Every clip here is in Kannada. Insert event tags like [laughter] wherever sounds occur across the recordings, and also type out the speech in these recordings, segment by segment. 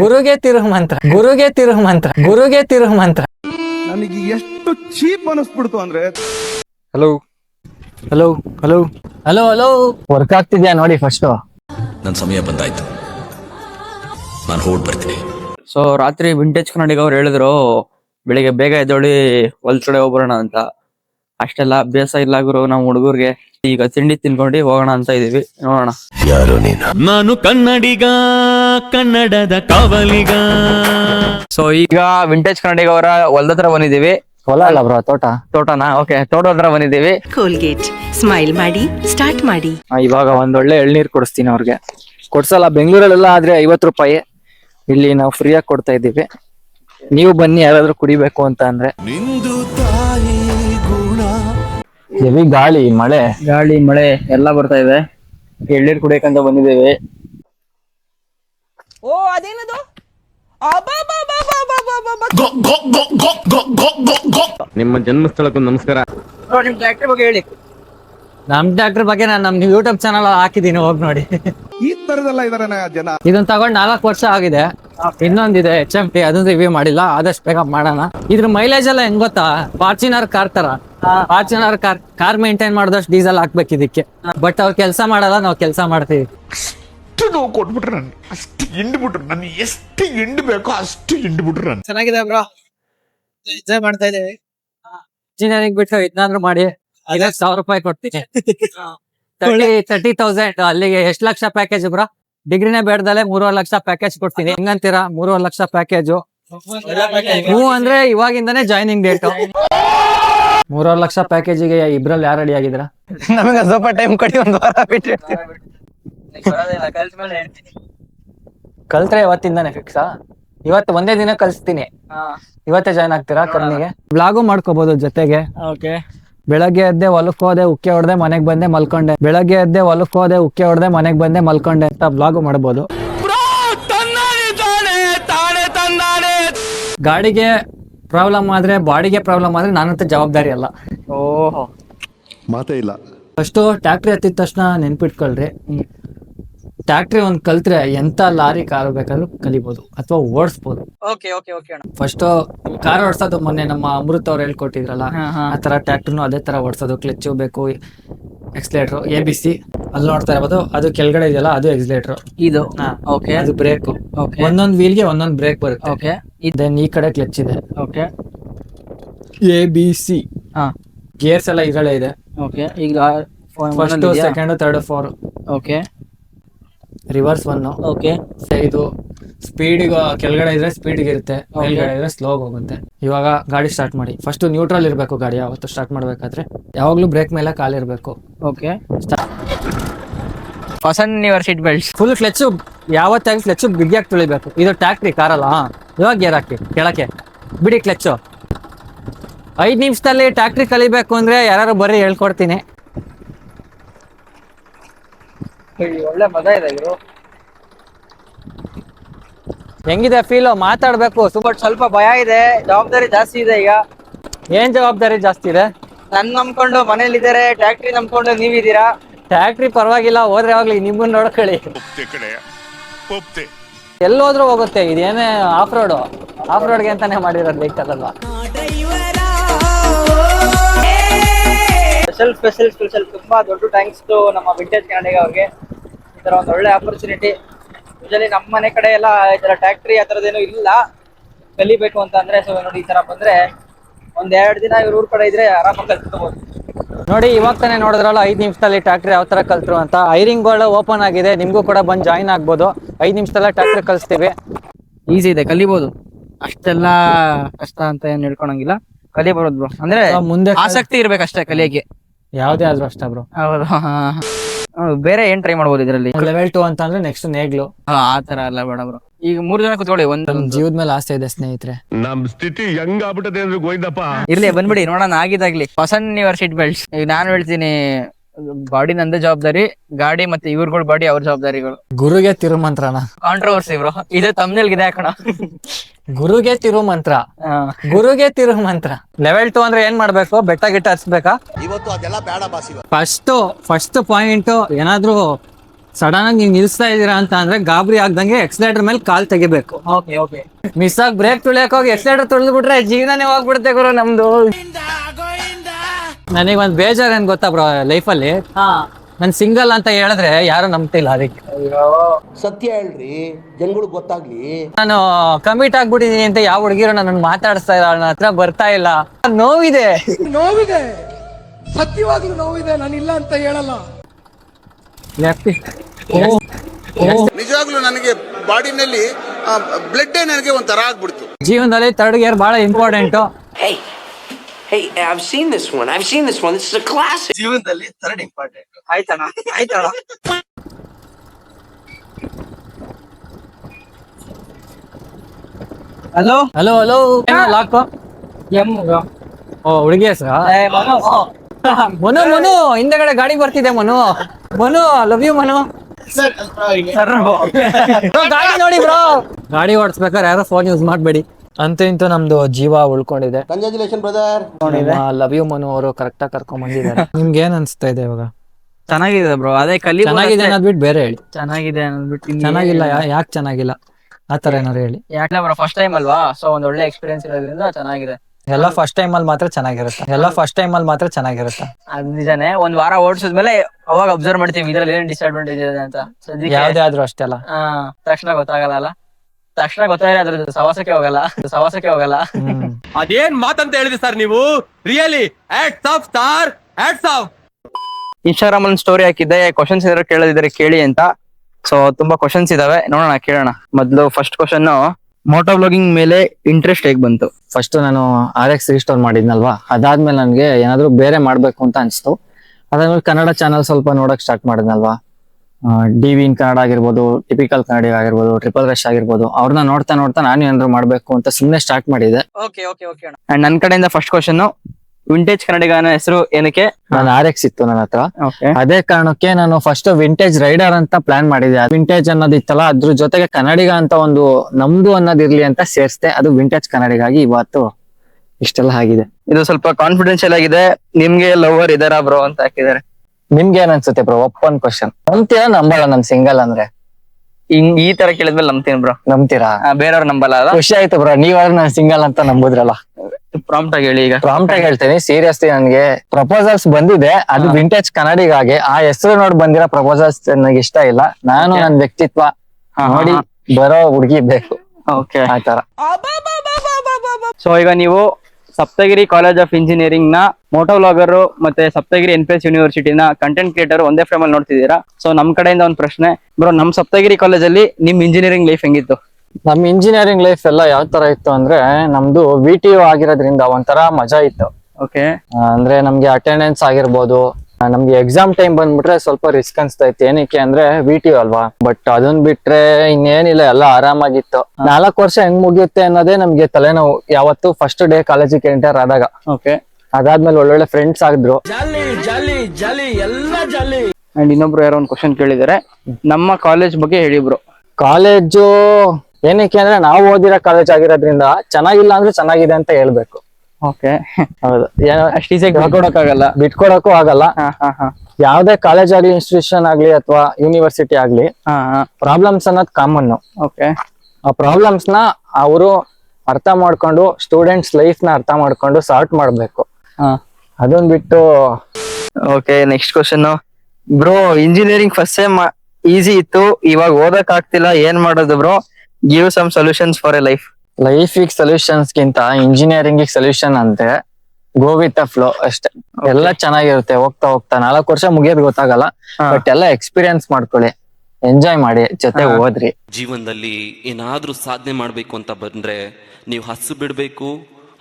ಗುರುಗೆ ತಿರುಹು ಮಂತ್ರ ಗುರುಗೆ ತಿರುಹು ಮಂತ್ರ ಗುರುಗೆ ತಿರುಹು ಮಂತ್ರ. ನನಗೆ ಎಷ್ಟು ಚೀಪ್ ಅನಿಸ್ಬಿಡ್ತು ಅಂದ್ರೆ hello hello hello hello hello work ಆಗ್ತಿದ್ಯಾ ನೋಡಿ ಫಸ್ಟ್ ನನ್ನ ಸಮಯ ಬಂದಾಯ್ತು. ನಾನು ಹೋಗಿ ಬರ್ತೀನಿ. ಸೊ ರಾತ್ರಿ ವಿಂಟೇಜ್ ಕನ್ನಡಿಗ ಅವ್ರು ಹೇಳಿದ್ರು ಬೆಳಿಗ್ಗೆ ಬೇಗ ಎದ್ದೊಳಿ ಹೊಲ್ಕಡೆ ಹೋಗ್ಬರೋಣ ಅಂತ. ಅಷ್ಟೆಲ್ಲ ಅಭ್ಯಾಸ ಇಲ್ಲ ಗುರು ನಮ್ ಹುಡುಗರ್ಗೆ. ಈಗ ತಿಂಡಿ ತಿನ್ಕೊಂಡು ಹೋಗೋಣ ಅಂತ ಇದೀವಿ. ನೋಡೋಣ. ಯಾರು ನೀನು? ನಾನು ಕನ್ನಡಿಗ. ಕನ್ನಡದ ಕವಲಿಗ. ಸೊ ಈಗ ವಿಂಟೇಜ್ ಕನ್ನಡಿಗ ಅವರ ಹೊಲ್ದ ಹತ್ರ ಬಂದಿದೀವಿ ಹೊಲ ಅಲ್ಲ ಬ್ರೋ ತೋಟ. ತೋಟನ? ಓಕೆ ತೋಟ ಹತ್ರ ಬಂದಿದ್ದೀವಿ. ಕೋಲ್ಗೇಟ್ ಸ್ಮೈಲ್ ಮಾಡಿ ಸ್ಟಾರ್ಟ್ ಮಾಡಿ. ಆ, ಇವಾಗ ಒಂದೊಳ್ಳೆ ಎಳ್ನೀರ್ ಕೊಡಿಸ್ತೀನಿ ಅವ್ರಿಗೆ. ಕೊಡ್ಸಲ್ಲ ಬೆಂಗಳೂರಲ್ಲೆಲ್ಲ ಆದ್ರೆ ಐವತ್ತು ರೂಪಾಯಿ. ಇಲ್ಲಿ ನಾವು ಫ್ರೀಯಾಗಿ ಕೊಡ್ತಾ ಇದ್ದೀವಿ. ನೀವು ಬನ್ನಿ ಯಾರಾದ್ರೂ ಕುಡಿಬೇಕು ಅಂತ ಅಂದ್ರೆ. ಹೆವಿ ಗಾಳಿ ಮಳೆ. ಗಾಳಿ ಮಳೆ ಎಲ್ಲ ಬರ್ತಾ ಇದೆ. ಎಳ್ನೀರ್ ಕುಡಿಯಕಂತ ಬಂದಿದ್ದೇವೆ. ನಿಮ್ಮ ಜನ್ಮಸ್ಥಳಕ್ಕೂ ನಮಸ್ಕಾರ. ನಿಮ್ ಡಾಕ್ಟರ್ ಬಗ್ಗೆ ಹೇಳಿ. ನಮ್ ಡಾಕ್ಟರ್ ಬಗ್ಗೆ ನಾನು ನಮ್ ಯೂಟ್ಯೂಬ್ ಚಾನಲ್ ಹಾಕಿದೀನಿ ಹೋಗಿ ನೋಡಿ. ಈ ತರದೆಲ್ಲ ಇದಾರೆ ಜನ. ಇದನ್ನ ತಗೊಂಡ್ ನಾಲ್ಕು ವರ್ಷ ಆಗಿದೆ. ಇನ್ನೊಂದಿದೆ ಎಚ್ ಎಂ ಟಿ ಅದನ್ನ ರಿವ್ಯೂ ಮಾಡಿಲ್ಲ ಆದಷ್ಟು ಬೇಗ ಮಾಡೋಣ. ಇದ್ರ ಮೈಲೇಜ್ ಎಲ್ಲ ಹೆಂಗ್ ಗೊತ್ತಾ? ಫಾರ್ಚುನರ್ ಕಾರ್ ತರ. ಫಾರ್ಚುನರ್ ಕಾರ್ ಕಾರ್ ಮೇಂಟೈನ್ ಮಾಡಿದಷ್ಟು ಡೀಸೆಲ್ ಹಾಕ್ಬೇಕು ಇದಕ್ಕೆ ಬಟ್ ಅವ್ರು ಕೆಲಸ ಮಾಡಲ್ಲ ನಾವು ಕೆಲಸ ಮಾಡ್ತೀವಿ. ಅಷ್ಟು ನೋವು ಕೊಟ್ಬಿಟ್ರು ನಾನು ಅಷ್ಟು ಹಿಂಡ್ಬಿಟ್ರು. ನಾನು ಎಷ್ಟು ಹಿಂಡ್ಬೇಕೋ ಅಷ್ಟು ಹಿಂಡ್ಬಿಟ್ರು ನಾನು ಚೆನ್ನಾಗಿದೆ ಬ್ರೋ. ಎಂಜಾಯ್ ಮಾಡ್ತಾ ಇದ್ದೇವೆ. ಇಂಜಿನಿಯರಿಂಗ್ ಬಿಟ್ಟು ಇದನ್ನಾದ್ರೂ ಮಾಡಿ. ಐವತ್ತು ಸಾವಿರ ರೂಪಾಯಿ ಕೊಡ್ತೀನಿ. [laughs] ತರ್ಟಿ ತರ್ಟಿ ತೌಸಂಡ್ ಅಲ್ಲಿಗೆ ಎಷ್ಟು ಲಕ್ಷ ಪ್ಯಾಕೇಜ್ ಬ್ರೋ? ಡಿಗ್ರಿನೇ ಬೇಡದಲ್ಲೇ ಮೂರುವರೆ ಲಕ್ಷ ಪ್ಯಾಕೇಜ್ ಕೊಡ್ತೀನಿ. ಹೆಂಗಂತೀರಾ? ಮೂರುವರೆ ಲಕ್ಷ ಪ್ಯಾಕೇಜ್ ಹ್ಞೂ ಅಂದ್ರೆ ಇವಾಗಿಂದಾನೇ ಜಾಯ್ನಿಂಗ್ ಡೇಟ್ ಮೂರುವರೆ ಲಕ್ಷ ಪ್ಯಾಕೇಜಿಗೆ ಇಬ್ರಲ್ಲಿ ಯಾರು ರೆಡಿ ಆಗಿದ್ರ ನಮಗೆ ಸ್ವಲ್ಪ ಟೈಮ್ ಕೊಡಿ ಒಂದು ವಾರ ಬಿಟ್ಟು ಕಲ್ತ್ರೆ ಇವತ್ತಿಂದಾನೆ ಫಿಕ್ಸಾ ಇವತ್ತು ಒಂದೇ ದಿನ ಕಲಿಸ್ತೀನಿ. ಇವತ್ತೇ ಜಾಯ್ನ್ ಆಗ್ತೀರಾ ಕರ್ನಿಗೆ ಬ್ಲಾಗು ಮಾಡ್ಕೋಬಹುದು ಜೊತೆಗೆ. ಓಕೆ. ಬೆಳಗ್ಗೆ ಎದ್ದೆ ಹೊಲಕ್ ಹೋದೆ ಉಕ್ಕೆ ಹೊಡೆದೆ ಮನೆಗ್ ಬಂದೆ ಮಲ್ಕೊಂಡೆ. ಬೆಳಗ್ಗೆ ಎದ್ದೆ ಹೊಲಕ್ ಹೋದೆ ಉಕ್ಕೆ ಹೊಡೆದೆ ಮನೆಗ್ ಬಂದೆ ಮಲ್ಕೊಂಡೆ ಅಂತ ಬ್ಲಾಗು ಮಾಡ್ಬೋದು. ಗಾಡಿಗೆ ಪ್ರಾಬ್ಲಮ್ ಆದ್ರೆ ಬಾಡಿಗೆ ಪ್ರಾಬ್ಲಮ್ ಆದ್ರೆ ನಾನಂತ ಜವಾಬ್ದಾರಿ ಅಲ್ಲ. ಓಹೋ. ಮಾತೇ ಇಲ್ಲ. ಫಸ್ಟು ಟ್ಯಾಕ್ಟ್ರಿ ಹತ್ತಿದ ತಕ್ಷಣ ನೆನ್ಪಿಟ್ಕೊಳ್ರಿ. ಟ್ಯಾಕ್ಟ್ರಿ ಒಂದ್ ಕಲ್ತ್ರೆ ಎಂತ ಲಾರಿ ಕಾರು ಬೇಕಾದ್ರೂ ಕಲಿಬಹುದು ಅಥವಾ ಓಡಿಸಬಹುದು ಓಕೆ ಓಕೆ ಓಕೆ ಅಣ್ಣ. ಫಸ್ಟ್ ಕಾರ್ ಓಡಿಸೋದು ಮೊನ್ನೆ ನಮ್ಮ ಅಮೃತ್ ಅವ್ರು ಹೇಳ್ಕೊಟ್ಟಿದ್ರಲ್ಲ. ಆ ತರ ಟ್ರ್ಯಾಕ್ಟರ್ನು ಅದೇ ತರ ಓಡಿಸೋದು ಕ್ಲಚ್ ಬೇಕು ಎಕ್ಸ್ಲೇಟರ್ ಎ ಬಿ ಸಿ ಅಲ್ಲಿ ನೋಡ್ತಾ ಇರ್ಬೋದು. ಅದು ಕೆಳಗಡೆ ಇದೆಯಲ್ಲ ಅದು ಎಕ್ಸ್ಲೇಟರ್ ಇದು. ಓಕೆ ಅದು ಬ್ರೇಕ್ ಓಕೆ ಒಂದೊಂದ್ ವೀಲ್ಗೆ ಒಂದೊಂದ್ ಬ್ರೇಕ್ ಬರುತ್ತೆ. ಓಕೆ ದೆನ್ ಈ ಕಡೆ ಕ್ಲಚ್ ಇದೆ. ಓಕೆ ಎ ಬಿ ಸಿ ಹಾ. ಗೇರ್ಸ್ ಎಲ್ಲ ಇದರಲ್ಲೇ ಇದೆ. ಓಕೆ ಈಗ first second third four okay reverse one okay ಇದು ಸ್ಪೀಡ್ ಕೆಳಗಡೆ ಇದ್ರೆ ಸ್ಪೀಡ್ ಇರುತ್ತೆ ಮೇಲ್ಗಡೆ ಇದ್ರೆ ಸ್ಲೋ ಹೋಗುತ್ತೆ. ಇವಾಗ ಗಾಡಿ ಸ್ಟಾರ್ಟ್ ಮಾಡಿ. ಫಸ್ಟ್ ನ್ಯೂಟ್ರಲ್ ಇರಬೇಕು ಗಾಡಿ ಯಾವತ್ತು ಸ್ಟಾರ್ಟ್ ಮಾಡ್ಬೇಕಾದ್ರೆ. ಯಾವಾಗ್ಲೂ ಬ್ರೇಕ್ ಮೇಲೆ ಕಾಲಿರ್ಬೇಕು okay fasten your seat belt full clutch ಯಾವತ್ತಾಗಿ clutch ಬಿಗಿಯಾಗಿ ತುಳಿಬೇಕು. ಇದು ಟ್ಯಾಕ್ಟ್ರಿ ಕಾರಲ್ಲ. ಇವಾಗ ಗೇರ್ ಹಾಕಿ ಕೆಳಕ್ಕೆ. ಬಿಡಿ ಕ್ಲಚ್ಚು ಐದು ನಿಮಿಷದಲ್ಲಿ ಟ್ಯಾಕ್ಟ್ರಿ ಕಲಿಬೇಕು ಅಂದ್ರೆ ಯಾರು ಬರೀ ಹೇಳ್ಕೊಡ್ತೀನಿ. ಒಳ್ಳೆ ಮಜಾ ಇದೆ ಇವರು. ಹೆಂಗಿದೆ ಫೀಲು ಮಾತಾಡ್ಬೇಕು. ಸುಮ್- ಬಟ್ ಸ್ವಲ್ಪ ಭಯ ಇದೆ. ಜವಾಬ್ದಾರಿ ಜಾಸ್ತಿ ಇದೆ ಈಗ. ಏನ್ ಜವಾಬ್ದಾರಿ ಜಾಸ್ತಿ ಇದೆ? ನನ್ ನಂಬ್ಕೊಂಡು ಮನೇಲಿದ್ದಾರೆ ಟ್ಯಾಕ್ಟ್ರಿ ನಂಬ್ಕೊಂಡು ನೀವಿದ್ದೀರಾ? ಟ್ಯಾಕ್ಟ್ರಿ ಪರವಾಗಿಲ್ಲ. ಹೋದ್ರೆ ಯಾವಾಗ್ಲಿ ನಿಮ್ಮನ್ನ ನೋಡ್ಕೊಳ್ಳಿ. ಎಲ್ಲೋದ್ರೂ ಹೋಗುತ್ತೆ. ಇದೇನೇ ಆಫ್ ರೋಡ್ ಆಫ್ ರೋಡ್ಗೆ ಅಂತಾನೆ ಮಾಡಿರೋದು ವೆಹಿಕಲ್ ಅಲ್ವಾ? ಸ್ಪೆಷಲ್ ಸ್ಪೆಷಲ್ ಸ್ಪೆಷಲ್ ತುಂಬಾ ದೊಡ್ಡ ಥ್ಯಾಂಕ್ಸ್ ಟು ನಮ್ಮ ವಿಂಟೇಜ್ ಕನ್ನಡಿಗ ಅವ್ರಿಗೆ. ಈ ತರ ಒಂದು ಒಳ್ಳೆ ಆಪರ್ಚುನಿಟಿ ಯೂಶಲಿ ನಮ್ಮ ಮನೆ ಕಡೆ ಎಲ್ಲ ಈ ತರ ಟ್ಯಾಕ್ಟ್ರಿ ಆ ಥರದ್ದೇನು ಇಲ್ಲ. ಕಲಿಬೇಕು ಅಂತ ಅಂದ್ರೆ ಸೊ ನೋಡಿ ಈ ತರ ಬಂದ್ರೆ ಒಂದ್ ಎರಡ್ ದಿನ ಇವ್ರ ಊರ್ ಕಡೆ ಇದ್ರೆ ಆರಾಮಾಗಿ ಕಲ್ತ್ಕೋಬಹುದು ನೋಡಿ ಇವಾಗ ತಾನೇ ನೋಡಿದ್ರಲ್ಲ ಐದ್ ನಿಮಿಷದಲ್ಲಿ ಟ್ಯಾಕ್ಟ್ರಿ ಯಾವ ತರ ಕಲ್ತ್ರು ಅಂತ. ಐರಿಂಗ್ಗಳು ಓಪನ್ ಆಗಿದೆ ನಿಮ್ಗೂ ಕೂಡ ಬಂದು ಜಾಯಿನ್ ಆಗ್ಬೋದು. ಐದ್ ನಿಮಿಷದಲ್ಲ ಟ್ರಾಕ್ಟರ್ ಕಲಿಸ್ತೀವಿ. ಈಸಿ ಇದೆ ಕಲಿಬೋದು. ಅಷ್ಟೆಲ್ಲ ಕಷ್ಟ ಅಂತ ಏನು ಹೇಳ್ಕೊಳಂಗಿಲ್ಲ. ಕಲಿಬಹುದು ಬ್ರೋ. ಅಂದ್ರೆ ಆ, ಮುಂದೆ ಆಸಕ್ತಿ ಆಸಕ್ತಿ ಇರ್ಬೇಕಷ್ಟೇ ಕಲಿಯಕ್ಕೆ. ಯಾವ್ದೇ ಆದ್ರೂ ಅಷ್ಟ ಬ್ರೋ ಹೌದು ಬೇರೆ ಏನ್ ಟ್ರೈ ಮಾಡ್ಬೋದು ಇದರಲ್ಲಿ? ಲೆವೆಲ್ ಟು ಅಂತ ಅಂದ್ರೆ ನೆಕ್ಸ್ಟ್ ನೇಗ್ಲು ಆ ತರ ಎಲ್ಲ ಬೇಡ ಬ್ರೋ ಈಗ ಮೂರ್ ಜನ ಕುತ್ಕೊಳ್ಳಿ ಒಂದ್ ನಮ್ ಜೀವದ ಮೇಲೆ ಆಸೆ ಇದೆ ಸ್ನೇಹಿತರೆ. ನಮ್ ಸ್ಥಿತಿ ಹೆಂಗ್ ಆಗ್ಬಿಟ್ಟದೆ ಅಂದ್ರೆ ಗೋವಿಂದಪ್ಪ ಇರ್ಲಿ ಬಂದ್ಬಿಡಿ ನೋಡೋಣ ಆಗಿದಾಗ್ಲಿ ಹೊಸ ಯೂನಿವರ್ಸಿಟಿ ಸೀಟ್ ಬೆಲ್ಟ್ಸ್ ಈಗ ನಾನು ಹೇಳ್ತೀನಿ ಬಾಡಿ ನಂದೇ ಜವಾಬ್ದಾರಿ ಗಾಡಿ ಮತ್ತೆ ಇವ್ರಗಳ ಬಾಡಿ ಅವ್ರ ಜವಾಬ್ದಾರಿಗಳು. ಗುರುಗೆ ತಿರುಮಂತ್ರನ ಕಾಂಟ್ರವರ್ಸಿ ಬ್ರೋ ಇದು ತಮ್ನೆಲ್ ಇದೆ ಕಣ. ಗುರುಗೆ ತಿರುಮಂತ್ರ ಗುರುಗೆ ತಿರುಮಂತ್ರ ಲೆವೆಲ್ ಟು ಅಂದ್ರೆ ಏನ್ ಮಾಡ್ಬೇಕು? ಬೆಟ್ಟ ಗಿಟ್ಟ ಹಚ್ಬೇಕಾ? ಇವತ್ತು ಅದೆಲ್ಲ ಬೇಡ ಬಾಸಿ ಫಸ್ಟ್ ಫಸ್ಟ್ ಪಾಯಿಂಟ್ ಏನಾದ್ರೂ ಸಡನ್ ಆಗಿ ನೀವು ನಿಲ್ಸ್ತಾ ಇದೀರಾ ಅಂತ ಅಂದ್ರೆ ಗಾಬರಿ ಆಗ್ದಂಗೆ ಎಕ್ಸಲೇಟರ್ ಮೇಲೆ ಕಾಲ್ ತೆಗಿಬೇಕು. ಓಕೆ ಓಕೆ ಮಿಸ್ ಆಗಿ ಬ್ರೇಕ್ ತುಳಿಯಕ್ ಹೋಗಿ ಎಕ್ಸಲೇಟರ್ ತುಳಿದು ಬಿಟ್ರೆ ಜೀವನನೇ ಹೋಗ್ಬಿಡುತ್ತೆ ಗುರು ನಮ್ದು. ನನಗೆ ಒಂದ್ ಬೇಜಾರ್ ಏನ್ ಗೊತ್ತಾ ಬ್ರೋ ಲೈಫಲ್ಲಿ? ಹಾ. ನನ್ ಸಿಂಗಲ್ ಅಂತ ಹೇಳಿದ್ರೆ ಯಾರು ನಂಬ್ತಿಲ್ಲ ಅದಕ್ಕೆ. ಸತ್ಯ ಹೇಳ್ರಿ ಜನಗಳು ಗೊತ್ತಾಗ್ಲಿ. ನಾನು ಕಮಿಟ್ ಆಗ್ಬಿಟ್ಟಿದೀನಿ ಅಂತ ಯಾವ ಹುಡುಗಿರು ನನ್ನ ಮಾತಾಡಿಸ್ತಾ ಇಲ್ಲ ನನ್ನ ಹತ್ರ ಬರ್ತಾ ಇಲ್ಲ. ನೋವಿದೆ. ನೋವಿದೆ. ಸತ್ಯವಾಗ್ಲೂ ನೋವಿದೆ ನಾನು ಇಲ್ಲ ಅಂತ ಹೇಳಲ್ಲ. ನಿಜವಾಗ್ಲೂ ನನಗೆ ಬಾಡಿನಲ್ಲಿ ಬ್ಲಡ್ ನನಗೆ ಒಂಥರ ಆಗ್ಬಿಡ್ತು. ಜೀವನದಲ್ಲಿ ತರ್ಡ್ ಗೇರ್ ಬಹಳ important Hey, I've seen this one I've seen this one one. This is a ಜೀವನದಲ್ಲಿ ಥರ್ಡ್ ಇಂಪಾರ್ಟೆಂಟ್ ಆಯ್ತಣ್ಣ. ಆಯ್ತಣ್ಣ. ಹಲೋ ಹಲೋ ಹಲೋ ಲಾಕ್ ಎಂ ಓ ಹುಡುಗಿ ಹೆಸರ? ಮನು. ಮನು ಹಿಂದೆಗಡೆ ಗಾಡಿ ಬರ್ತಿದೆ Manu. Manu love you Manu. ಗಾಡಿ ನೋಡಿ ಬ್ರೋ ಗಾಡಿ ಓಡಿಸ್ಬೇಕಾದ್ರೆ ಯಾರೋ ಫೋನ್ ಯೂಸ್ ಮಾಡಬೇಡಿ. ಅಂತೂ ಇಂತೂ ನಮ್ದು ಜೀವ ಉಳ್ಕೊಂಡಿದೆ. Congratulation brother love you Manu ಅವರು ಕರೆಕ್ಟಾಗಿ ಕರ್ಕೊಂಡ್ ಬಂದಿದ್ದಾರೆ. [laughs] ನಿಮ್ಗೆ ಏನ್ ಅನ್ಸ್ತಾ ಇದೆ ಇವಾಗ? ಚೆನ್ನಾಗಿದೆ ಬ್ರೋ ಅದೇ ಕಲಿ ಚೆನ್ನಾಗಿದೆ ಅನ್ನೋದ್ಬಿಟ್ಟು ಬೇರೆ ಹೇಳಿ. ಚೆನ್ನಾಗಿದೆ ಅಂದ್ಬಿಟ್ಟು ಚೆನ್ನಾಗಿಲ್ಲ ಯಾಕೆ ಚೆನ್ನಾಗಿಲ್ಲ? ಆ ತರ ಏನಾದ್ರು ಹೇಳಿ. ಯಾಕೆ ಬ್ರೋ ಫಸ್ಟ್ ಟೈಮ್ ಅಲ್ವಾ? ಸೊ ಒಂದ್ ಒಳ್ಳೆ ಎಕ್ಸ್ಪೀರಿಯನ್ಸ್ ಇರೋದ್ರಿಂದ ಚೆನ್ನಾಗಿದೆ. ಎಲ್ಲ ಫಸ್ಟ್ ಟೈಮ್ ಅಲ್ಲಿ ಮಾತ್ರ ಚೆನ್ನಾಗಿರುತ್ತೆ. ಎಲ್ಲ ಫಸ್ಟ್ ಟೈಮ್ ಅಲ್ಲಿ ಮಾತ್ರ ಚೆನ್ನಾಗಿರುತ್ತೆ. ಅದ್ ನಿಜಾನೇ. ಒಂದ್ ವಾರ ಓಡಿಸಿದ್ಮೇಲೆ ಅವಾಗ ಅಬ್ಸರ್ವ್ ಮಾಡ್ತೀವಿ ಇದ್ರಲ್ಲಿ ಏನ್ ಡಿಸ್ಅಡ್ವಾಂಟೇಜ್ ಇದೆ ಅಂತ. ಸದ್ಯಕ್ಕೆ ಯಾವ್ದೇ ಆದ್ರೂ ಅಷ್ಟೇ ಅಲ್ಲ. ಹಾ ತಕ್ಷಣ ಗೊತ್ತಾಗಲ್ಲ ಅಲ್ಲ? ತಕ್ಷಣ ಗೊತ್ತಾದ್ರೆ ಅದ್ರ ಸವಾಸಕ್ಕೆ ಹೋಗಲ್ಲ ಸವಾಸಕ್ಕೆ ಹೋಗಲ್ಲ. ಅದೇನ್ ಮಾತಂತ ಹೇಳಿದ್ರಿ ಸರ್ ನೀವು? Really hats off star hats off Instagram ಅಲ್ಲಿ ಸ್ಟೋರಿ ಹಾಕಿದ್ದೆ ಕ್ವಶನ್ಸ್ ಏನಾದ್ರು ಕೇಳೋದಿದ್ರೆ ಕೇಳಿ ಅಂತ. ಸೊ ತುಂಬಾ ಕ್ವಶನ್ಸ್ ಇದಾವೆ. ನೋಡೋಣ ಕೇಳೋಣ. ಮೊದ್ಲು ಫಸ್ಟ್ ಕ್ವಶನ್ ಮೋಟೋ ಬ್ಲಾಗಿಂಗ್ ಮೇಲೆ ಇಂಟ್ರೆಸ್ಟ್ ಹೇಗ್ ಬಂತು? ಫಸ್ಟ್ ನಾನು ಆರ್ ಎಕ್ಸ್ ರಿಸ್ಟೋರ್ ಮಾಡಿದ್ನಲ್ವಾ? ಅದಾದ್ಮೇಲೆ ನನಗೆ ಏನಾದ್ರು ಬೇರೆ ಮಾಡ್ಬೇಕು ಅಂತ ಅನ್ಸ್ತು. ಅದಾದ್ಮೇಲೆ ಕನ್ನಡ ಚಾನಲ್ ಸ್ವಲ್ಪ ನೋಡಕ್ ಸ್ಟಾರ್ಟ್ ಮಾಡಿದ್ನಲ್ವಾ? ಡಿ ಇನ್ ಕನ್ನಡ ಆಗಿರ್ಬೋದು ಟಿಪಿಕಲ್ ಕನ್ನಡ ಆಗಿರ್ಬೋದು ಟ್ರಿಪಲ್ ರಶ್ ಆಗಿರ್ಬೋದು ಅವ್ರನ್ನ ನೋಡ್ತಾ ನೋಡ್ತಾ ನಾನು ಏನಾದ್ರು ಮಾಡ್ಬೇಕು ಅಂತ ಸುಮ್ನೆ ಸ್ಟಾರ್ಟ್ ಮಾಡಿದೆ. ಅಂಡ್ ನನ್ನ ಕಡೆಯಿಂದ ಫಸ್ಟ್ ಕ್ವಶನ್ ವಿಂಟೇಜ್ ಕನ್ನಡಿಗನ ಹೆಸರು ಏನಕ್ಕೆ? ನಾನು ಆರ್ ಎಕ್ಸ್ ಇತ್ತು ನನ್ನ ಹತ್ರ. ಅದೇ ಕಾರಣಕ್ಕೆ ನಾನು ಫಸ್ಟ್ ವಿಂಟೇಜ್ ರೈಡರ್ ಅಂತ ಪ್ಲಾನ್ ಮಾಡಿದೆ. ವಿಂಟೇಜ್ ಅನ್ನೋದಿತ್ತಲ್ಲ ಅದ್ರ ಜೊತೆಗೆ ಕನ್ನಡಿಗ ಅಂತ ಒಂದು ನಮ್ದು ಅನ್ನೋದಿರ್ಲಿ ಅಂತ ಸೇರಿಸ್ತೆ ಅದು ವಿಂಟೇಜ್ ಕನ್ನಡಿಗಾಗಿ ಇವತ್ತು ಇಷ್ಟೆಲ್ಲ ಆಗಿದೆ. ಇದು ಸ್ವಲ್ಪ ಕಾನ್ಫಿಡೆನ್ಶಿಯಲ್ ಆಗಿದೆ. ನಿಮ್ಗೆ ಲವರ್ ಇದಾರ ಬ್ರೋ ಅಂತ ಹಾಕಿದ್ದಾರೆ. ನಿಮ್ಗೆ ಏನ್ ಅನ್ಸುತ್ತೆ ಬ್ರೋ ಒಪ್ಪನ್ ಕ್ವಶನ್ ನಂಬ್ತೀರಾ? ನಂಬಲ್ಲ. ನನ್ ಸಿಂಗಲ್ ಅಂದ್ರೆ. ಹಿಂಗ್ ಈ ತರ ಕೇಳಿದ್ಮೇಲೆ ನಂಬ್ತೀನಿ ಬ್ರೋ ನಂಬ್ತೀರಾ? ಬೇರೆಯವ್ರು ನಂಬಲ್ಲ ಅಲ್ಲ? ಖುಷಿ ಆಯ್ತು ಬ್ರೋ ನೀವಾದ್ರೆ ನಾನ್ ಸಿಂಗಲ್ ಅಂತ ನಂಬುದ್ರಲ್ಲ. ಪ್ರಾಂಪ್ಟ್ ಆಗಿ ಹೇಳಿ ಈಗ. ಪ್ರಾಂಪ್ಟ್ ಆಗಿ ಹೇಳ್ತೀನಿ. ಸೀರಿಯಸ್ಲಿ ನನ್ಗೆ ಪ್ರಪೋಸಲ್ಸ್ ಬಂದಿದೆ. ಅದು ವಿಂಟೇಜ್ ಕನ್ನಡಿಗಾಗಿ. ಆ ಹೆಸರು ನೋಡಿ ಬಂದಿರೋ ಪ್ರಪೋಸಲ್ಸ್ ನನಗೆ ಇಷ್ಟ ಇಲ್ಲ. ನಾನು ನನ್ ನನ್ನ ವ್ಯಕ್ತಿತ್ವ ನೋಡಿ. ಬರೋ ಹುಡುಗಿ ಬೇಕು. ಓಕೆ ಆ ತರ. ಸೊ ಈಗ ನೀವು ಸಪ್ತಗಿರಿ ಕಾಲೇಜ್ ಆಫ್ ಇಂಜಿನಿಯರಿಂಗ್ನ ಮೋಟೋ ವ್ಲಾಗರ್ ಮತ್ತೆ ಸಪ್ತಗಿರಿ ಎನ್ ಪಿ ಎಸ್ ಯೂನಿವರ್ಸಿಟಿನ ಕಂಟೆಂಟ್ ಕ್ರಿಯೇಟರ್ ಒಂದೇ ಫ್ರೇಮ್ ಅಲ್ಲಿ ನೋಡ್ತಿದ್ದೀರಾ? ಸೊ ನಮ್ ಕಡೆಯಿಂದ ಒಂದು ಪ್ರಶ್ನೆ. ಬ್ರೋ ನಮ್ ಸಪ್ತಗಿರಿ ಕಾಲೇಜಲ್ಲಿ ನಿಮ್ ಇಂಜಿನಿಯರಿಂಗ್ ಲೈಫ್ ಹೆಂಗಿತ್ತು? ನಮ್ ಇಂಜಿನಿಯರಿಂಗ್ ಲೈಫ್ ಎಲ್ಲ ಯಾವ ತರ ಇತ್ತು ಅಂದ್ರೆ ನಮ್ದು ವಿ ಟಿ ಯು ಆಗಿರೋದ್ರಿಂದ ಒಂಥರ ಮಜಾ ಇತ್ತು. ಓಕೆ ಅಂದ್ರೆ ನಮ್ಗೆ ಅಟೆಂಡೆನ್ಸ್ ಆಗಿರ್ಬೋದು ನಮ್ಗೆ ಎಕ್ಸಾಮ್ ಟೈಮ್ ಬಂದ್ಬಿಟ್ರೆ ಸ್ವಲ್ಪ ರಿಸ್ಕ್ ಅನ್ಸ್ತಾ ಇತ್ತು. ಏನಕ್ಕೆ ಅಂದ್ರೆ ವಿ ಟಿ ಅಲ್ವಾ? ಬಟ್ ಅದನ್ ಬಿಟ್ರೆ ಇನ್ನೇನಿಲ್ಲ ಎಲ್ಲ ಆರಾಮಾಗಿತ್ತು. ನಾಲ್ಕು ವರ್ಷ ಹೆಂಗ್ ಮುಗಿಯುತ್ತೆ ಅನ್ನೋದೇ ನಮ್ಗೆ ತಲೆನೋವು. ಯಾವತ್ತು ಫಸ್ಟ್ ಡೇ ಕಾಲೇಜಿಗೆ ಎಂಟರ್ ಆದಾಗ. ಓಕೆ ಅದಾದ್ಮೇಲೆ ಒಳ್ಳೊಳ್ಳೆ ಫ್ರೆಂಡ್ಸ್ ಆಗಿದ್ರು. ಅಂಡ್ ಇನ್ನೊಬ್ರು ಯಾರೋ ಒಂದು ಕ್ವಶನ್ ಕೇಳಿದಾರೆ. ನಮ್ಮ ಕಾಲೇಜ್ ಬಗ್ಗೆ ಹೇಳಿ ಬ್ರೋ ಕಾಲೇಜು ಏನಕ್ಕೆ ಅಂದ್ರೆ ನಾವು ಓದಿರೋ ಕಾಲೇಜ್ ಆಗಿರೋದ್ರಿಂದ ಚೆನ್ನಾಗಿಲ್ಲ ಅಂದ್ರೆ ಚೆನ್ನಾಗಿದೆ ಅಂತ ಹೇಳ್ಬೇಕು. ಓಕೆ ಹೌದು. ಏನೋ ಅಷ್ಟು ಈಸಿಯಾಗಿ ಬಿಟ್ಕೊಡಕ್ಕೂ ಆಗಲ್ಲ. ಹಾ ಹಾ ಹಾ. ಯಾವ್ದೇ ಕಾಲೇಜ್ ಆಗ್ಲಿ ಇನ್ಸ್ಟಿಟ್ಯೂಷನ್ ಆಗ್ಲಿ ಅಥವಾ ಯೂನಿವರ್ಸಿಟಿ ಆಗ್ಲಿ ಹಾ ಹಾ. ಪ್ರಾಬ್ಲಮ್ಸ್ ಅನ್ನೋದು ಕಾಮನ್ ಓಕೆ ಆ ಪ್ರಾಬ್ಲಮ್ಸ್ನ ಅವರು ಅರ್ಥ ಮಾಡ್ಕೊಂಡು ಸ್ಟೂಡೆಂಟ್ಸ್ ಲೈಫ್ನ ಅರ್ಥ ಮಾಡ್ಕೊಂಡು ಸಾರ್ಟ್ ಮಾಡ್ಬೇಕು. ಹಾ. ಅದನ್ ಬಿಟ್ಟು okay next question bro engineering first same easy ಇತ್ತು. ಇವಾಗ ಓದಕ್ ಆಗ್ತಿಲ್ಲ ಏನ್ ಮಾಡೋದು bro give some solutions for a life ಲೈಫಿಗೆ solutions ಗಿಂತ ಇಂಜಿನಿಯರಿಂಗ್ ಸೊಲ್ಯೂಷನ್ ಅಂದ್ರೆ ಗೋ ವಿತ್ ಫ್ಲೋ ಅಷ್ಟೇ ಎಲ್ಲ ಚೆನ್ನಾಗಿರುತ್ತೆ ಹೋಗ್ತಾ ಹೋಗ್ತಾ. ನಾಲ್ಕು ವರ್ಷ ಮುಗಿಯೋದ್ ಗೊತ್ತಾಗಲ್ಲ ಬಟ್ ಎಲ್ಲ ಎಕ್ಸ್ಪೀರಿಯನ್ಸ್ ಮಾಡ್ಕೊಳ್ಳಿ. ಎಂಜಾಯ್ ಮಾಡಿ ಜೊತೆ ಹೋದ್ರಿ. ಓದ್ರಿ ಜೀವನದಲ್ಲಿ ಏನಾದ್ರೂ ಸಾಧನೆ ಮಾಡ್ಬೇಕು ಅಂತ ಬಂದ್ರೆ ನೀವು ಹಸು ಬಿಡ್ಬೇಕು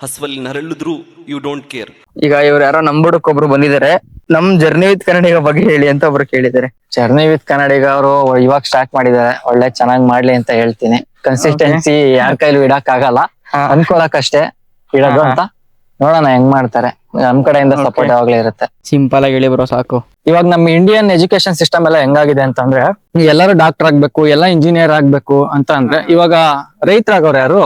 ಹಸುವಲ್ಲಿ ನರಳಿದ್ರು ಯು ಡೋಂಟ್ ಕೇರ್ ಈಗ ಇವ್ರು ಯಾರೋ ನಂಬಡಕ್ಕೊಬ್ರು ಒಬ್ರು ಬಂದಿದ್ದಾರೆ ನಮ್ ಜರ್ನಿ ವಿತ್ ಕನ್ನಡಿಗ ಬಗ್ಗೆ ಹೇಳಿ ಅಂತ ಒಬ್ರು ಕೇಳಿದ್ದಾರೆ. ಜರ್ನಿ ವಿತ್ ಕನ್ನಡಿಗ ಅವರು ಇವಾಗ ಸ್ಟಾರ್ಟ್ ಮಾಡಿದ್ದಾರೆ. ಒಳ್ಳೆ ಚೆನ್ನಾಗ್ ಮಾಡ್ಲಿ ಅಂತ ಹೇಳ್ತೀನಿ. ಕನ್ಸಿಸ್ಟೆನ್ಸಿ ಯಾರ ಕೈಲೂ ಇಡಕ್ ಆಗಲ್ಲ. ಅನ್ಕೊಳಕಷ್ಟೇ ಅನ್ಕೊಳಕ್ ಅಷ್ಟೇ. ಇಡೋದು. ಅಂತ. ನೋಡೋಣ ಹೆಂಗ್ ಮಾಡ್ತಾರೆ. ನಮ್ ಕಡೆಯಿಂದ ಸಪೋರ್ಟ್ ಯಾವಾಗ್ಲೂ ಇರುತ್ತೆ. ಸಿಂಪಲ್ ಆಗಿ ಹೇಳಿ ಬ್ರೋ ಸಾಕು. ಇವಾಗ ನಮ್ಮ ಇಂಡಿಯನ್ ಎಜುಕೇಶನ್ ಸಿಸ್ಟಮ್ ಎಲ್ಲ ಹೆಂಗಾಗಿದೆ ಅಂತಂದ್ರೆ ಎಲ್ಲರೂ ಡಾಕ್ಟರ್ ಆಗ್ಬೇಕು ಎಲ್ಲ ಇಂಜಿನಿಯರ್ ಆಗ್ಬೇಕು ಅಂತ ಅಂದ್ರೆ ಇವಾಗ ರೈತರಾಗವ್ರ ಯಾರು?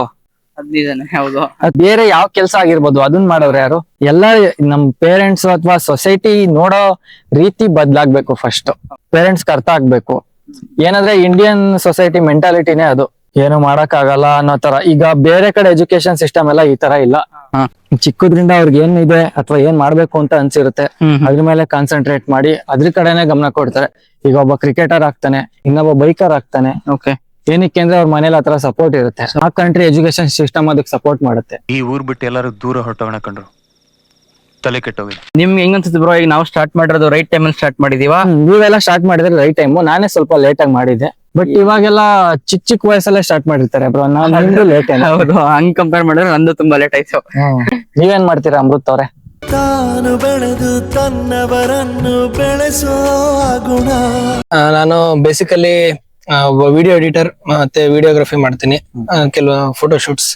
ಹದಿನೈದನೇ ಹೌದು. ಅದ್ ಬೇರೆ ಯಾವ ಕೆಲಸ ಆಗಿರ್ಬೋದು ಅದನ್ನ ಮಾಡೋರು ಯಾರು? ಎಲ್ಲ ನಮ್ ಪೇರೆಂಟ್ಸ್ ಅಥವಾ ಸೊಸೈಟಿ ನೋಡೋ ರೀತಿ ಬದ್ಲಾಗ್ಬೇಕು ಫಸ್ಟ್ ಪೇರೆಂಟ್ಸ್ ಅರ್ಥ ಆಗ್ಬೇಕು. ಏನಂದ್ರೆ ಇಂಡಿಯನ್ ಸೊಸೈಟಿ ಮೆಂಟಾಲಿಟಿನೇ ಅದು. ಏನು ಮಾಡಕ್ ಆಗಲ್ಲ ಅನ್ನೋ ತರ ಈಗ ಬೇರೆ ಕಡೆ ಎಜುಕೇಶನ್ ಸಿಸ್ಟಮ್ ಎಲ್ಲ ಈ ತರ ಇಲ್ಲ. ಚಿಕ್ಕದ್ರಿಂದ ಅವ್ರಿಗೆ ಏನ್ ಇದೆ ಅಥವಾ ಏನ್ ಮಾಡ್ಬೇಕು ಅಂತ ಅನ್ಸಿರುತ್ತೆ. ಅದ್ರ ಮೇಲೆ ಕಾನ್ಸಂಟ್ರೇಟ್ ಮಾಡಿ ಅದ್ರ ಕಡೆನೆ ಗಮನ ಕೊಡ್ತಾರೆ. ಈಗ ಒಬ್ಬ ಕ್ರಿಕೆಟರ್ ಆಗ್ತಾನೆ ಇನ್ನೊಬ್ಬ ಬೈಕರ್ ಆಗ್ತಾನೆ. ಓಕೆ ಏನಕ್ಕೆ ಅಂದ್ರೆ ಅವ್ರ ಮನೇಲಿ ಆತರ ಸಪೋರ್ಟ್ ಇರುತ್ತೆ. ಆ ಕಂಟ್ರಿ ಎಜುಕೇಶನ್ ಸಿಸ್ಟಮ್ ಅದಕ್ಕೆ ಸಪೋರ್ಟ್ ಮಾಡುತ್ತೆ. ಈ ಊರ್ ಬಿಟ್ಟು ಎಲ್ಲರೂ ದೂರ ಹೊರಟೋಣ ಕಂಡ್ರು. ತಲೆ ಕೆಟ್ಟೋಗಿದೆ. ನಿಮ್ಗೆ ಹೆಂಗ್ ಅನ್ಸುತ್ತೆ ಬ್ರೋ ಈಗ ನಾವು ಸ್ಟಾರ್ಟ್ ಮಾಡಿರೋದು ರೈಟ್ ಟೈಮ್ ಅಲ್ಲಿ ಸ್ಟಾರ್ಟ್ ಮಾಡಿದೀವಾ? ನೀವೆಲ್ಲ ಸ್ಟಾರ್ಟ್ ಮಾಡಿದ್ರೆ ರೈಟ್ ಟೈಮ್ ನಾನೇ ಸ್ವಲ್ಪ ಲೇಟ್ ಆಗಿ ಮಾಡಿದ್ದೆ. ಬಟ್ ಇವಾಗೆಲ್ಲ ಚಿಕ್ಕ ಚಿಕ್ಕ ವಯಸ್ಸಲ್ಲೇ ಸ್ಟಾರ್ಟ್ ಮಾಡಿರ್ತಾರೆ ಬ್ರೋ ನಾನು ಲೇಟ್ ಹೌದು. ಹಂಗ್ ಕಂಪೇರ್ ಮಾಡಿದ್ರೆ ನಂದು ತುಂಬಾ ಲೇಟ್ ಆಯ್ತು. ನೀವೇನ್ ಮಾಡ್ತೀರಾ ಅಮೃತ್ ಅವ್ರೆ? ತಾನು ಬೆಳೆದು ತನ್ನವರನ್ನು ಬೆಳೆಸೋ ಗುಣ. ನಾನು ಬೇಸಿಕಲಿ ವಿಡಿಯೋ ಎಡಿಟರ್ ಮತ್ತೆ ವಿಡಿಯೋಗ್ರಫಿ ಮಾಡ್ತೀನಿ. ಕೆಲವು ಫೋಟೋ ಶೂಟ್ಸ್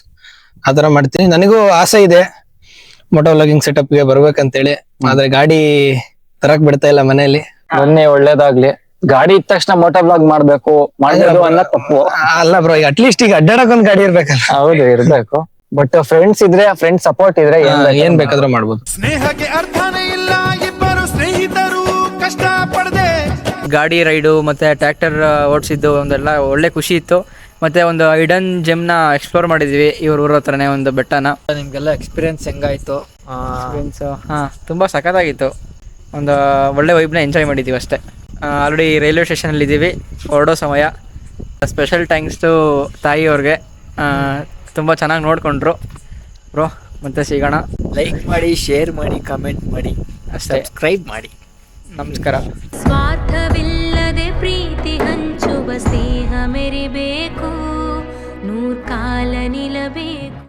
ಆ ತರ ಮಾಡ್ತೀನಿ. ನನಗೂ ಆಸೆ ಇದೆ ಮೋಟೋ ವ್ಲಾಗಿಂಗ್ ಸೆಟಪ್ಗೆ ಬರ್ಬೇಕಂತೇಳಿ. ಆದ್ರೆ ಗಾಡಿ ತರಕ್ ಬಿಡ್ತಾ ಇಲ್ಲ ಮನೆಯಲ್ಲಿ. ಮೊನ್ನೆ ಒಳ್ಳೇದಾಗ್ಲಿ. ಗಾಡಿ ಇದ್ದ ತಕ್ಷಣ ಮೋಟೋ ಬ್ಲಾಗ್ ಮಾಡ್ಬೇಕು. ಮಾಡಬೇಕು ಅನ್ನೋ ತಪ್ಪು. ಅಲ್ಲ ಬ್ರೋ ಈಗ ಅಟ್ಲೀಸ್ಟ್ ಈಗ ಅಡ್ಡಾಡಕ್ ಒಂದ್ ಗಾಡಿ ಇರ್ಬೇಕಲ್ಲ. ಹೌದು ಇರ್ಬೇಕು. ಬಟ್ ಫ್ರೆಂಡ್ಸ್ ಇದ್ರೆ ಫ್ರೆಂಡ್ಸ್ ಸಪೋರ್ಟ್ ಇದ್ರೆ ಏನ್ ಏನ್ ಬೇಕಾದ್ರೂ ಮಾಡ್ಬೋದು. ಸ್ನೇಹಕ್ಕೆ ಅರ್ಥನೇ ಗಾಡಿ ರೈಡು ಮತ್ತು ಟ್ರ್ಯಾಕ್ಟರ್ ಓಡಿಸಿದ್ದು ಒಂದೆಲ್ಲ ಒಳ್ಳೆ ಖುಷಿ ಇತ್ತು. ಮತ್ತು ಒಂದು ಐಡನ್ನ ಎಕ್ಸ್ಪ್ಲೋರ್ ಮಾಡಿದ್ವಿ ಇವ್ರ ಊರ ಹತ್ರನೇ ಒಂದು ಬೆಟ್ಟನ. ನಿಮಗೆಲ್ಲ ಎಕ್ಸ್ಪೀರಿಯನ್ಸ್ ಹೆಂಗಾಯಿತು? ಎಕ್ಸ್ಪೀರಿಯನ್ಸು ಹಾಂ ತುಂಬ ಸಖತ್ತಾಗಿತ್ತು. ಒಂದು ಒಳ್ಳೆ ವೈಬ್ನ ಎಂಜಾಯ್ ಮಾಡಿದ್ದೀವಿ ಅಷ್ಟೇ. ಆಲ್ರೆಡಿ ರೈಲ್ವೆ ಸ್ಟೇಷನಲ್ಲಿದ್ದೀವಿ ಹೊರಡೋ ಸಮಯ. ಸ್ಪೆಷಲ್ ಥ್ಯಾಂಕ್ಸ್ ಟು ತಾಯಿ ಅವ್ರಿಗೆ. ತುಂಬ ಚೆನ್ನಾಗಿ ನೋಡಿಕೊಂಡ್ರು. ಬ್ರೋ ಮತ್ತೆ ಸಿಗೋಣ. ಲೈಕ್ ಮಾಡಿ ಶೇರ್ ಮಾಡಿ ಕಮೆಂಟ್ ಮಾಡಿ ಅಷ್ಟೇ. ಸಬ್ಸ್ಕ್ರೈಬ್ ಮಾಡಿ. ನಮಸ್ಕಾರ. ಸ್ವಾರ್ಥವಿಲ್ಲದೆ ಪ್ರೀತಿ ಹಂಚುವ ಸ್ನೇಹ ಮೆರಿಬೇಕು. ನೂರ್ ಕಾಲ ನಿಲ್ಲಬೇಕು.